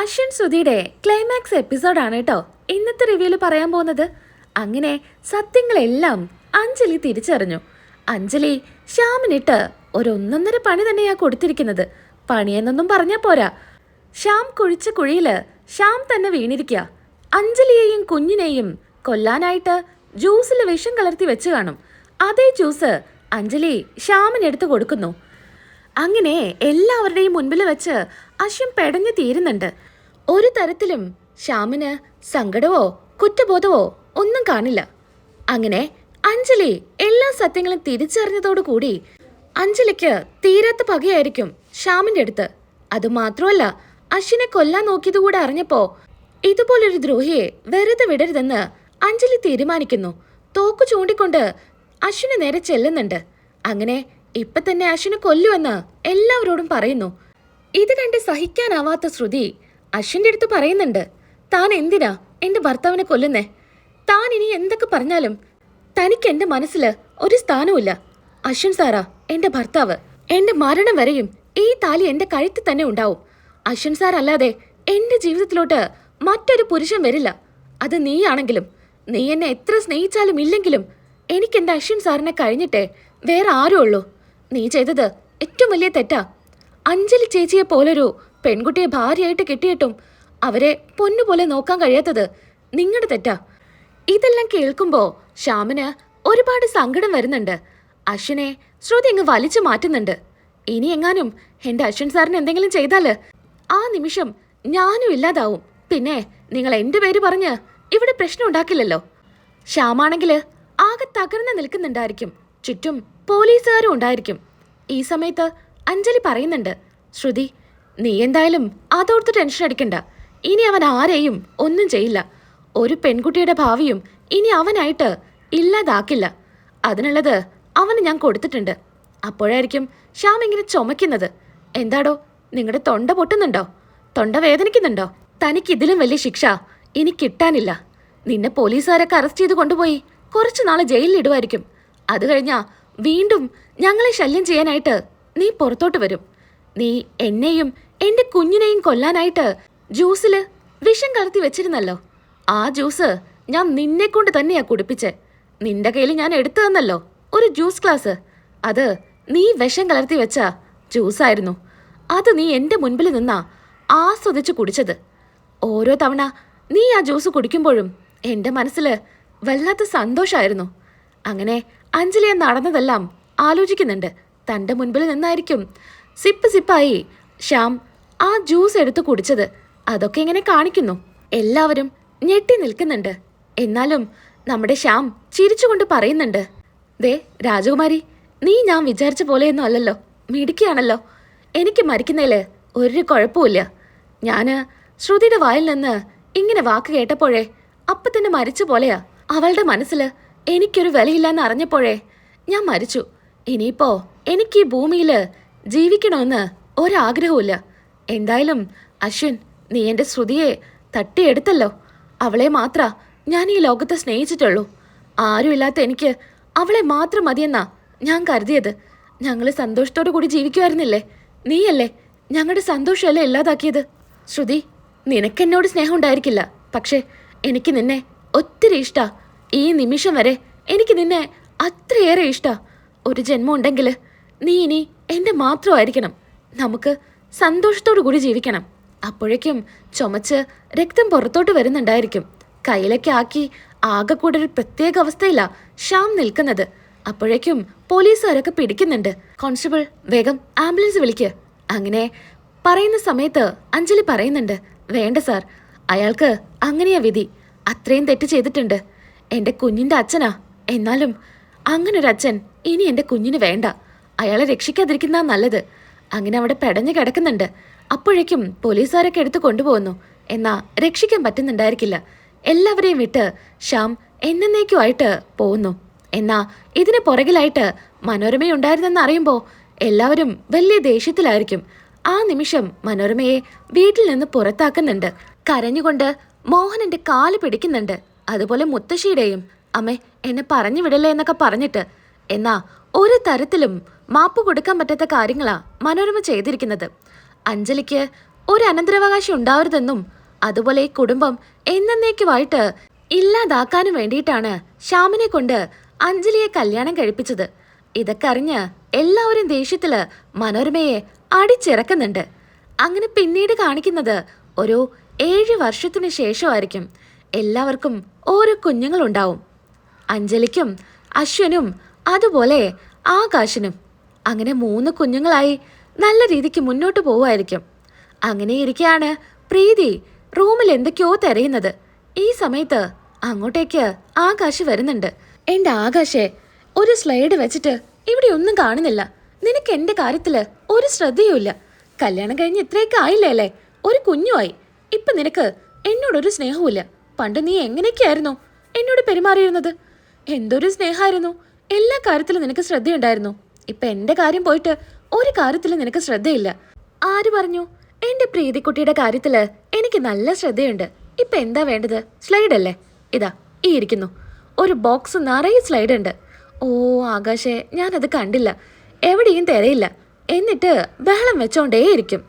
അശ്വിൻ ശ്രുതിയുടെ ക്ലൈമാക്സ് എപ്പിസോഡാണ് കേട്ടോ ഇന്നത്തെ റിവ്യൂൽ പറയാൻ പോകുന്നത് അങ്ങനെ സത്യങ്ങളെല്ലാം അഞ്ജലി തിരിച്ചറിഞ്ഞു. അഞ്ജലി ശ്യാമിനിട്ട് ഒരൊന്നൊന്നര പണി തന്നെയാ കൊടുത്തിരിക്കുന്നത്. പണിയെന്നൊന്നും പറഞ്ഞാ പോരാ. ശ്യാം കുഴിച്ച കുഴിയിൽ ശ്യാം തന്നെ വീണിരിക്കുക അഞ്ജലിയെയും കുഞ്ഞിനെയും കൊല്ലാനായിട്ട് ജ്യൂസിൽ വിഷം കലർത്തി വെച്ച് കാണും. അതേ ജ്യൂസ് അഞ്ജലി ശ്യാമിനെടുത്ത് കൊടുക്കുന്നു. അങ്ങനെ എല്ലാവരുടെയും മുൻപിൽ വെച്ച് അശ്വം പെടഞ്ഞു തീരുന്നുണ്ട്. ഒരു തരത്തിലും ശ്യാമിന് സങ്കടവോ കുറ്റബോധമോ ഒന്നും കാണില്ല. അങ്ങനെ അഞ്ജലി എല്ലാ സത്യങ്ങളും തിരിച്ചറിഞ്ഞതോടുകൂടി അഞ്ജലിക്ക് തീരാത്ത പകയായിരിക്കും ശ്യാമിന്റെ അടുത്ത്. അതുമാത്രമല്ല അശ്വിനെ കൊല്ലാൻ നോക്കിയത് കൂടെ അറിഞ്ഞപ്പോ ഇതുപോലൊരു ദ്രോഹിയെ വെറുതെ വിടരുതെന്ന് അഞ്ജലി തീരുമാനിക്കുന്നു. തോക്കു ചൂണ്ടിക്കൊണ്ട് അശ്വിന് നേരെ ചെല്ലുന്നുണ്ട്. അങ്ങനെ ഇപ്പൊ തന്നെ അശ്വിനെ കൊല്ലുമെന്ന് എല്ലാവരോടും പറയുന്നു. ഇത് കണ്ട് സഹിക്കാനാവാത്ത ശ്രുതി അശ്വിന്റെ അടുത്ത് പറയുന്നുണ്ട്. താൻ എന്തിനാ എന്റെ ഭർത്താവിനെ കൊല്ലുന്നേ? താൻ ഇനി എന്തൊക്കെ പറഞ്ഞാലും തനിക്ക് എന്റെ മനസ്സിൽ ഒരു സ്ഥാനവുമില്ല. അശ്വിൻ സാറാ എന്റെ ഭർത്താവ്. എന്റെ മരണം വരെയും ഈ താലി എന്റെ കഴുത്തിൽ തന്നെ ഉണ്ടാവും. അശ്വിൻ സാർ അല്ലാതെ എന്റെ ജീവിതത്തിലോട്ട് മറ്റൊരു പുരുഷൻ വരില്ല. അത് നീയാണെങ്കിലും നീ എന്നെ എത്ര സ്നേഹിച്ചാലും ഇല്ലെങ്കിലും എനിക്ക് എന്റെ അശ്വിൻ സാറിനെ കഴിഞ്ഞിട്ടേ വേറെ ആരും ഉള്ളൂ. നീ ചെയ്തത് ഏറ്റവും വലിയ തെറ്റാ. അഞ്ജലി ചേച്ചിയെ പോലൊരു പെൺകുട്ടിയെ ഭാര്യയായിട്ട് കിട്ടിയിട്ടും അവരെ പൊന്നുപോലെ നോക്കാൻ കഴിയാത്തത് നിങ്ങളുടെ തെറ്റാ. ഇതെല്ലാം കേൾക്കുമ്പോ ശ്യാമിന് ഒരുപാട് സങ്കടം വരുന്നുണ്ട്. അശ്വിനെ ശ്രുതി അങ്ങ് വലിച്ചു മാറ്റുന്നുണ്ട്. ഇനി എങ്ങാനും എന്റെ അശ്വിൻ സാറിന് എന്തെങ്കിലും ചെയ്താൽ ആ നിമിഷം ഞാനും ഇല്ലാതാവും. പിന്നെ നിങ്ങൾ എന്റെ പേര് പറഞ്ഞ് ഇവിടെ പ്രശ്നം ഉണ്ടാക്കില്ലല്ലോ. ശ്യാമാണെങ്കിൽ ആകെ തകർന്ന് നിൽക്കുന്നുണ്ടായിരിക്കും. ചുറ്റും പോലീസുകാരും ഉണ്ടായിരിക്കും. ഈ സമയത്ത് അഞ്ജലി പറയുന്നുണ്ട് ശ്രുതി നീ എന്തായാലും അതോർത്ത് ടെൻഷൻ അടിക്കണ്ട. ഇനി അവൻ ആരെയും ഒന്നും ചെയ്യില്ല. ഒരു പെൺകുട്ടിയുടെ ഭാവിയും ഇനി അവനായിട്ട് ഇല്ലാതാക്കില്ല. അതിനുള്ളത് അവന് ഞാൻ കൊടുത്തിട്ടുണ്ട്. അപ്പോഴായിരിക്കും ശ്യാം ഇങ്ങനെ ചുമയ്ക്കുന്നത്. എന്താടോ നിങ്ങളുടെ തൊണ്ട പൊട്ടുന്നുണ്ടോ? തൊണ്ട വേദനിക്കുന്നുണ്ടോ? തനിക്ക് ഇതിലും വലിയ ശിക്ഷ ഇനി കിട്ടാനില്ല. നിന്നെ പോലീസുകാരൊക്കെ അറസ്റ്റ് ചെയ്ത് കൊണ്ടുപോയി കുറച്ചു ജയിലിൽ ഇടുമായിരിക്കും അത് കഴിഞ്ഞാ വീണ്ടും ഞങ്ങളെ ശല്യം ചെയ്യാനായിട്ട് നീ പുറത്തോട്ട് വരും. നീ എന്നെയും എന്റെ കുഞ്ഞിനെയും കൊല്ലാനായിട്ട് ജ്യൂസിൽ വിഷം കലർത്തി വെച്ചിരുന്നല്ലോ. ആ ജ്യൂസ് ഞാൻ നിന്നെ കൊണ്ട് തന്നെയാ കുടിപ്പിച്ചേ. നിന്റെ കയ്യിൽ ഞാൻ എടുത്തു തന്നല്ലോ ഒരു ജ്യൂസ് ഗ്ലാസ്. അത് നീ വിഷം കലർത്തി വെച്ച ജ്യൂസായിരുന്നു. അത് നീ എന്റെ മുൻപിൽ നിന്നാ ആസ്വദിച്ച് കുടിച്ചത്. ഓരോ തവണ നീ ആ ജ്യൂസ് കുടിക്കുമ്പോഴും എന്റെ മനസ്സിൽ വല്ലാത്ത സന്തോഷമായിരുന്നു അങ്ങനെ അഞ്ജലിയെ നടന്നതെല്ലാം ആലോചിക്കുന്നുണ്ട്. തന്റെ മുൻപിൽ നിന്നായിരിക്കും. സിപ്പ് സിപ്പായി ശ്യാം ആ ജ്യൂസ് എടുത്ത് കുടിച്ചത്. അതൊക്കെ ഇങ്ങനെ കാണിക്കുന്നു. എല്ലാവരും ഞെട്ടി നിൽക്കുന്നുണ്ട്. എന്നാലും നമ്മുടെ ശ്യാം ചിരിച്ചുകൊണ്ട് പറയുന്നുണ്ട്. ദേ രാജകുമാരി നീ ഞാൻ വിചാരിച്ച പോലെയൊന്നും അല്ലല്ലോ. മിടുക്കിയാണല്ലോ. എനിക്ക് മരിക്കുന്നതിൽ ഒരു കുഴപ്പമില്ല ഞാൻ ശ്രുതിയുടെ വായിൽ നിന്ന് ഇങ്ങനെ വാക്ക് കേട്ടപ്പോഴേ അപ്പത്തന്നെ മരിച്ച പോലെയാ. അവളുടെ മനസ്സിൽ എനിക്കൊരു വിലയില്ലെന്ന് അറിഞ്ഞപ്പോഴേ ഞാൻ മരിച്ചു. ഇനിയിപ്പോ എനിക്ക് ഈ ഭൂമിയിൽ ജീവിക്കണമെന്ന് ഒരാഗ്രഹവുമില്ല. എന്തായാലും അശ്വിൻ നീ എന്റെ ശ്രുതിയെ തട്ടിയെടുത്തല്ലോ. അവളെ മാത്ര ഞാൻ ഈ ലോകത്തെ സ്നേഹിച്ചിട്ടുള്ളൂ. ആരുമില്ലാത്ത എനിക്ക് അവളെ മാത്രം മതിയെന്നാ ഞാൻ കരുതിയത്. ഞങ്ങൾ സന്തോഷത്തോടു കൂടി ജീവിക്കുമായിരുന്നില്ലേ? നീയല്ലേ ഞങ്ങളുടെ സന്തോഷമല്ലേ ഇല്ലാതാക്കിയത്? ശ്രുതി നിനക്കെന്നോട് സ്നേഹം ഉണ്ടായിരിക്കില്ല. പക്ഷേ എനിക്ക് നിന്നെ ഒത്തിരി ഇഷ്ടാ. ഈ നിമിഷം വരെ എനിക്ക് നിന്നെ അത്രയേറെ ഇഷ്ടാ. ഒരു ജന്മം ഉണ്ടെങ്കിൽ നീ ഇനി എന്റെ മാത്രമായിരിക്കണം. നമുക്ക് സന്തോഷത്തോടു കൂടി ജീവിക്കണം. അപ്പോഴേക്കും ചുമച്ച് രക്തം പുറത്തോട്ട് വരുന്നുണ്ടായിരിക്കും. കയ്യിലൊക്കെ ആക്കി ആകെ കൂടെ ഒരു പ്രത്യേക അവസ്ഥയിലാ ശ്യാം നിൽക്കുന്നത്. അപ്പോഴേക്കും പോലീസുകാരൊക്കെ പിടിക്കുന്നുണ്ട്. കോൺസ്റ്റബിൾ വേഗം ആംബുലൻസ് വിളിക്ക്. അങ്ങനെ പറയുന്ന സമയത്ത് അഞ്ജലി പറയുന്നുണ്ട് വേണ്ട സാർ അയാൾക്ക് അങ്ങനെയാ വിധി. അത്രയും തെറ്റ് ചെയ്തിട്ടുണ്ട്. എന്റെ കുഞ്ഞിന്റെ അച്ഛനാ. എന്നാലും അങ്ങനൊരു അച്ഛൻ ഇനി എന്റെ കുഞ്ഞിന് വേണ്ട. അയാളെ രക്ഷിക്കാതിരിക്കുന്ന നല്ലത്. അങ്ങനെ അവിടെ പെടഞ്ഞു കിടക്കുന്നുണ്ട്. അപ്പോഴേക്കും പോലീസുകാരൊക്കെ എടുത്ത് കൊണ്ടുപോകുന്നു. എന്നാ രക്ഷിക്കാൻ പറ്റുന്നുണ്ടായിരിക്കില്ല. എല്ലാവരെയും വിട്ട് ശ്യാം എന്നേക്കുമായിട്ട് പോകുന്നു. എന്നാ ഇതിന് പുറകിലായിട്ട് മനോരമയുണ്ടായിരുന്നെന്ന് അറിയുമ്പോൾ എല്ലാവരും വലിയ ദേഷ്യത്തിലായിരിക്കും. ആ നിമിഷം മനോരമയെ വീട്ടിൽ നിന്ന് പുറത്താക്കുന്നുണ്ട്. കരഞ്ഞുകൊണ്ട് മോഹനന്റെ കാൽ പിടിക്കുന്നുണ്ട്. അതുപോലെ മുത്തശ്ശിയുടെയും. അമ്മേ എന്നെ പറഞ്ഞു വിടല്ലേ എന്നൊക്കെ പറഞ്ഞിട്ട്. എന്നാ ഒരു തരത്തിലും മാപ്പ് കൊടുക്കാൻ പറ്റാത്ത കാര്യങ്ങളാ മനോരമ ചെയ്തിരിക്കുന്നത്. അഞ്ജലിക്ക് ഒരു അനന്തരാവകാശം ഉണ്ടാവരുതെന്നും അതുപോലെ ഈ കുടുംബം എന്നേക്കുമായിട്ട് ഇല്ലാതാക്കാനും വേണ്ടിയിട്ടാണ് ശ്യാമിനെ കൊണ്ട് അഞ്ജലിയെ കല്യാണം കഴിപ്പിച്ചത്. ഇതൊക്കെ അറിഞ്ഞ് എല്ലാവരും ദേഷ്യത്തിൽ മനോരമയെ അടിച്ചിറക്കുന്നുണ്ട്. അങ്ങനെ പിന്നീട് കാണിക്കുന്നത് ഒരു ഏഴ് വർഷത്തിന് ശേഷമായിരിക്കും. എല്ലാവർക്കും ഓരോ കുഞ്ഞുങ്ങളുണ്ടാവും. അഞ്ജലിക്കും അശ്വനും അതുപോലെ ആകാശനും. അങ്ങനെ മൂന്ന് കുഞ്ഞുങ്ങളായി നല്ല രീതിക്ക് മുന്നോട്ട് പോവുമായിരിക്കും. അങ്ങനെ ഇരിക്കെയാണ് പ്രീതി റൂമിൽ എന്തൊക്കെയോ തിരയുന്നത്. ഈ സമയത്ത് അങ്ങോട്ടേക്ക് ആകാശ് വരുന്നുണ്ട്. എന്റെ ആകാശേ ഒരു സ്ലൈഡ് വെച്ചിട്ട് ഇവിടെ ഒന്നും കാണുന്നില്ല. നിനക്ക് എന്റെ കാര്യത്തിൽ ഒരു ശ്രദ്ധയുമില്ല. കല്യാണം കഴിഞ്ഞ് ഇത്രയൊക്കെ ആയില്ലേ അല്ലേ? ഒരു കുഞ്ഞുമായി. ഇപ്പൊ നിനക്ക് എന്നോടൊരു സ്നേഹവുമില്ല. പണ്ട് നീ എങ്ങനെയൊക്കെയായിരുന്നു? എന്നോട് പെരുമാറിയിരുന്നത്? എന്തൊരു സ്നേഹമായിരുന്നു എല്ലാ കാര്യത്തിലും നിനക്ക് ശ്രദ്ധയുണ്ടായിരുന്നു. ഇപ്പൊ എന്റെ കാര്യം പോയിട്ട് ഒരു കാര്യത്തിലും നിനക്ക് ശ്രദ്ധയില്ല. ആര് പറഞ്ഞു? എന്റെ പ്രീതിക്കുട്ടിയുടെ കാര്യത്തിൽ എനിക്ക് നല്ല ശ്രദ്ധയുണ്ട്. ഇപ്പൊ എന്താ വേണ്ടത്? സ്ലൈഡ് അല്ലേ ഇതാ ഈ ഇരിക്കുന്നു. ഒരു ബോക്സ് നിറയെ സ്ലൈഡ് ഉണ്ട് ഓ ആകാശേ ഞാനത് കണ്ടില്ല. എവിടെയും തിരയില്ല. എന്നിട്ട് ബഹളം വെച്ചോണ്ടേയിരിക്കും.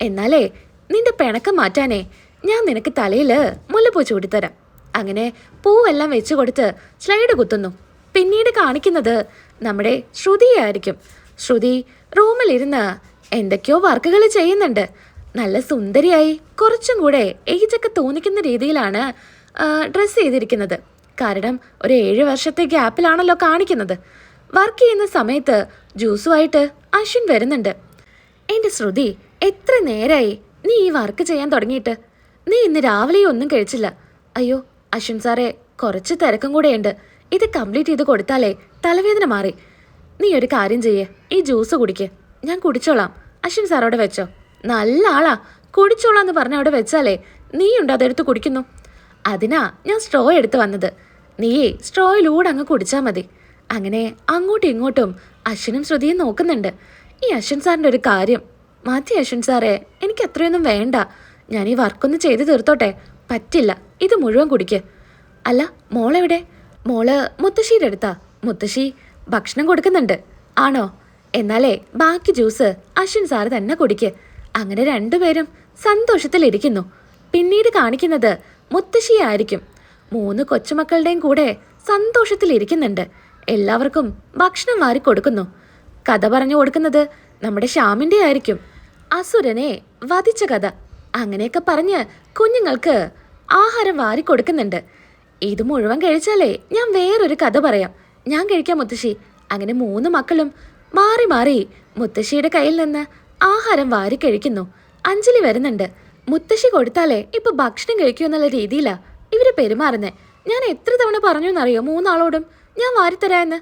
എന്നാലേ നിന്റെ പിണക്കം മാറ്റാനേ ഞാൻ നിനക്ക് തലയിൽ മുല്ലപ്പൂ ചൂടിത്തരാം അങ്ങനെ പൂവെല്ലാം വെച്ചു കൊടുത്ത് സ്ലൈഡ് കുത്തുന്നു. പിന്നീട് കാണിക്കുന്നത് നമ്മുടെ ശ്രുതിയായിരിക്കും. ശ്രുതി റൂമിലിരുന്ന് എന്തൊക്കെയോ വർക്കുകൾ ചെയ്യുന്നുണ്ട്. നല്ല സുന്ദരിയായി കുറച്ചും കൂടെ ഏജൊക്കെ തോന്നിക്കുന്ന രീതിയിലാണ് ഡ്രസ്സ് ചെയ്തിരിക്കുന്നത്. കാരണം ഒരു ഏഴ് വർഷത്തെ ഗ്യാപ്പിലാണല്ലോ കാണിക്കുന്നത്. വർക്ക് ചെയ്യുന്ന സമയത്ത് ജ്യൂസുമായിട്ട് അശ്വിൻ വരുന്നുണ്ട്. എന്റെ ശ്രുതി എത്ര നേരായി നീ ഈ വർക്ക് ചെയ്യാൻ തുടങ്ങിയിട്ട്? നീ ഇന്ന് രാവിലെ ഒന്നും കഴിച്ചില്ല. അയ്യോ അശ്വിൻ സാറേ കുറച്ച് തിരക്കും കൂടെയുണ്ട്. ഇത് കംപ്ലീറ്റ് ചെയ്ത് കൊടുത്താലേ തലവേദന മാറി. നീ ഒരു കാര്യം ചെയ്യേ ഈ ജ്യൂസ് കുടിക്ക്. ഞാൻ കുടിച്ചോളാം. അശ്വിൻ സാറോടെ വെച്ചോ. നല്ല ആളാ. കുടിച്ചോളാം എന്ന് പറഞ്ഞ അവിടെ വെച്ചാലേ നീ ഉണ്ടോ അതെടുത്ത് കുടിക്കുന്നു. അതിനാ ഞാൻ സ്ട്രോ എടുത്ത് വന്നത്. നീയേ സ്ട്രോയിലൂടെ അങ്ങ് കുടിച്ചാൽ മതി. അങ്ങനെ അങ്ങോട്ടും ഇങ്ങോട്ടും അശ്വിനും ശ്രുതിയും നോക്കുന്നുണ്ട്. ഈ അശ്വിൻ സാറിന്റെ ഒരു കാര്യം. മാറ്റി അശ്വിൻ സാറേ എനിക്ക് അത്രയൊന്നും വേണ്ട. ഞാൻ ഈ വർക്കൊന്ന് ചെയ്ത് തീർത്തോട്ടെ. പറ്റില്ല. ഇത് മുഴുവൻ കുടിക്ക്. അല്ല മോളെവിടെ? മോൾ മുത്തശ്ശിയുടെ അടുത്താ. മുത്തശ്ശി ഭക്ഷണം കൊടുക്കുന്നുണ്ട്. ആണോ? എന്നാലേ ബാക്കി ജ്യൂസ് അശ്വിൻ സാറ് തന്നെ കുടിക്ക്. അങ്ങനെ രണ്ടുപേരും സന്തോഷത്തിലിരിക്കുന്നു. പിന്നീട് കാണിക്കുന്നത് മുത്തശ്ശിയായിരിക്കും. മൂന്ന് കൊച്ചുമക്കളുടെയും കൂടെ സന്തോഷത്തിലിരിക്കുന്നുണ്ട്. എല്ലാവർക്കും ഭക്ഷണം വാരി കൊടുക്കുന്നു. കഥ പറഞ്ഞു കൊടുക്കുന്നത് നമ്മുടെ ശ്യാമിന്റെ ആയിരിക്കും അസുരനെ വധിച്ച കഥ. അങ്ങനെയൊക്കെ പറഞ്ഞ് കുഞ്ഞുങ്ങൾക്ക് ആഹാരം വാരി കൊടുക്കുന്നുണ്ട്. ഇത് മുഴുവൻ കഴിച്ചാലേ ഞാൻ വേറൊരു കഥ പറയാം. ഞാൻ കഴിക്കാം മുത്തശ്ശി. അങ്ങനെ മൂന്ന് മക്കളും മാറി മാറി മുത്തശ്ശിയുടെ കയ്യിൽ നിന്ന് ആഹാരം വാരി കഴിക്കുന്നു. അഞ്ജലി വരുന്നുണ്ട്. മുത്തശ്ശി കൊടുത്താലേ ഇപ്പൊ ഭക്ഷണം കഴിക്കൂ എന്നുള്ള രീതിയിലാ ഇവർ പെരുമാറുന്നേ. ഞാൻ എത്ര തവണ പറഞ്ഞു എന്നറിയോ മൂന്നാളോടും? ഞാൻ വാരിത്തരാന്ന്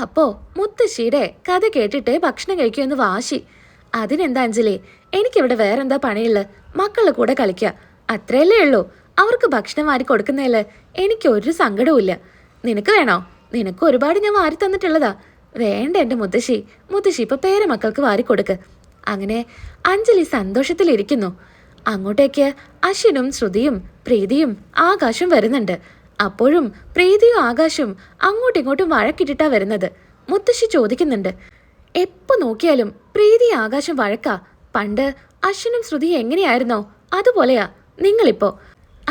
അപ്പോ മുത്തശ്ശിയുടെ കഥ കേട്ടിട്ടേ ഭക്ഷണം കഴിക്കൂ എന്ന് വാശി. അതിനെന്താ അഞ്ജലി? എനിക്കിവിടെ വേറെന്താ പണിയുള്ളത് മക്കളുടെ കൂടെ കളിക്കുക അത്രയല്ലേ ഉള്ളൂ. അവർക്ക് ഭക്ഷണം വാരി കൊടുക്കുന്നതിൽ എനിക്ക് ഒരു സങ്കടവുമില്ല. നിനക്ക് വേണോ? നിനക്ക് ഒരുപാട് ഞാൻ വാരി തന്നിട്ടുള്ളതാ. വേണ്ട എന്റെ മുത്തശ്ശി. മുത്തശ്ശി ഇപ്പൊ പേരമക്കൾക്ക് വാരി കൊടുക്ക്. അങ്ങനെ അഞ്ജലി സന്തോഷത്തിലിരിക്കുന്നു. അങ്ങോട്ടേക്ക് അശ്വിനും ശ്രുതിയും പ്രീതിയും ആകാശും വരുന്നുണ്ട്. അപ്പോഴും പ്രീതിയും ആകാശും അങ്ങോട്ടും ഇങ്ങോട്ടും വഴക്കിട്ടിട്ടാ വരുന്നത്. മുത്തശ്ശി ചോദിക്കുന്നുണ്ട്. എപ്പോ നോക്കിയാലും പ്രീതി ആകാശം വഴക്കാ. പണ്ട് അശ്വനും ശ്രുതി എങ്ങനെയായിരുന്നോ? അതുപോലെയാ നിങ്ങളിപ്പോ.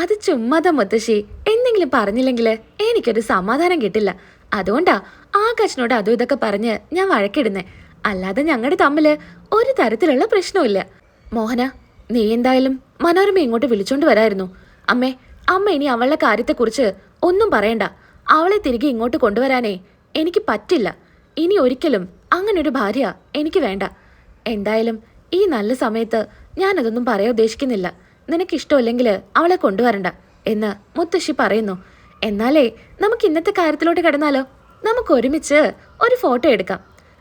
അത് ചുമ്മാതാ മുത്തശ്ശി. എന്തെങ്കിലും പറഞ്ഞില്ലെങ്കിൽ എനിക്കൊരു സമാധാനം കിട്ടില്ല. അതുകൊണ്ടാ ആകാശിനോട് അതും ഇതൊക്കെ പറഞ്ഞ് ഞാൻ വഴക്കിടുന്നേ. അല്ലാതെ ഞങ്ങളുടെ തമ്മിൽ ഒരു തരത്തിലുള്ള പ്രശ്നവുമില്ല. മോഹന നീ എന്തായാലും മനോരമ ഇങ്ങോട്ട് വിളിച്ചോണ്ട് വരായിരുന്നു. അമ്മേ അമ്മ ഇനി അവളുടെ കാര്യത്തെക്കുറിച്ച് ഒന്നും പറയണ്ട. അവളെ തിരികെ ഇങ്ങോട്ട് കൊണ്ടുവരാനേ എനിക്ക് പറ്റില്ല. ഇനി ഒരിക്കലും അങ്ങനെ ഒരു ഭാര്യ എനിക്ക് വേണ്ട. എന്തായാലും ഈ നല്ല സമയത്ത് ഞാൻ അതൊന്നും പറയാൻ ഉദ്ദേശിക്കുന്നില്ല. നിനക്ക് ഇഷ്ടമല്ലെങ്കിൽ അവളെ കൊണ്ടുവരണ്ട എന്ന് മുത്തശ്ശി പറയുന്നു. എന്നാലേ നമുക്ക് ഇന്നത്തെ കാര്യത്തിലോട്ട് കിടന്നാലോ? നമുക്ക് ഒരുമിച്ച് ഒരു ഫോട്ടോ എടുക്കാം.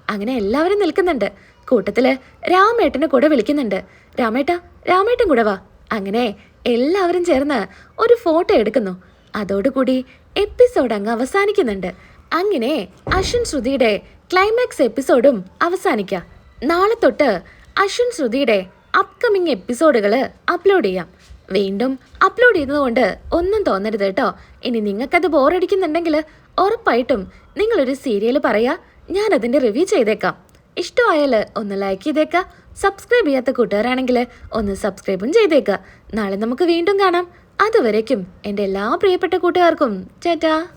അങ്ങനെ എല്ലാവരും നിൽക്കുന്നുണ്ട്. കൂട്ടത്തിൽ രാമേട്ടനെ കൂടെ വിളിക്കുന്നുണ്ട്. രാമേട്ട രാമേട്ടൻ കൂടെ വാ. അങ്ങനെ എല്ലാവരും ചേർന്ന് ഒരു ഫോട്ടോ എടുക്കുന്നു. അതോടുകൂടി എപ്പിസോഡ് അങ്ങ് അവസാനിക്കുന്നുണ്ട്. അങ്ങനെ അശ്വിൻ ശ്രുതിയുടെ ക്ലൈമാക്സ് എപ്പിസോഡും അവസാനിക്കാം. നാളെ തൊട്ട് അശ്വിൻ ശ്രുതിയുടെ അപ്കമിങ് എപ്പിസോഡുകൾ അപ്ലോഡ് ചെയ്യാം. വീണ്ടും അപ്ലോഡ് ചെയ്തതുകൊണ്ട് ഒന്നും തോന്നരുത് കേട്ടോ. ഇനി നിങ്ങൾക്കത് ബോറടിക്കുന്നുണ്ടെങ്കിൽ ഉറപ്പായിട്ടും നിങ്ങളൊരു സീരിയൽ പറയാ ഞാനതിന്റെ റിവ്യൂ ചെയ്തേക്കാം. ഇഷ്ടമായാൽ ഒന്ന് ലൈക്ക് ചെയ്തേക്കുക സബ്സ്ക്രൈബ് ചെയ്യാത്ത കൂട്ടുകാരാണെങ്കിൽ ഒന്ന് സബ്സ്ക്രൈബും ചെയ്തേക്കുക. നാളെ നമുക്ക് വീണ്ടും കാണാം. അതുവരേക്കും എന്റെ എല്ലാ പ്രിയപ്പെട്ട കൂട്ടുകാർക്കും ചേട്ടാ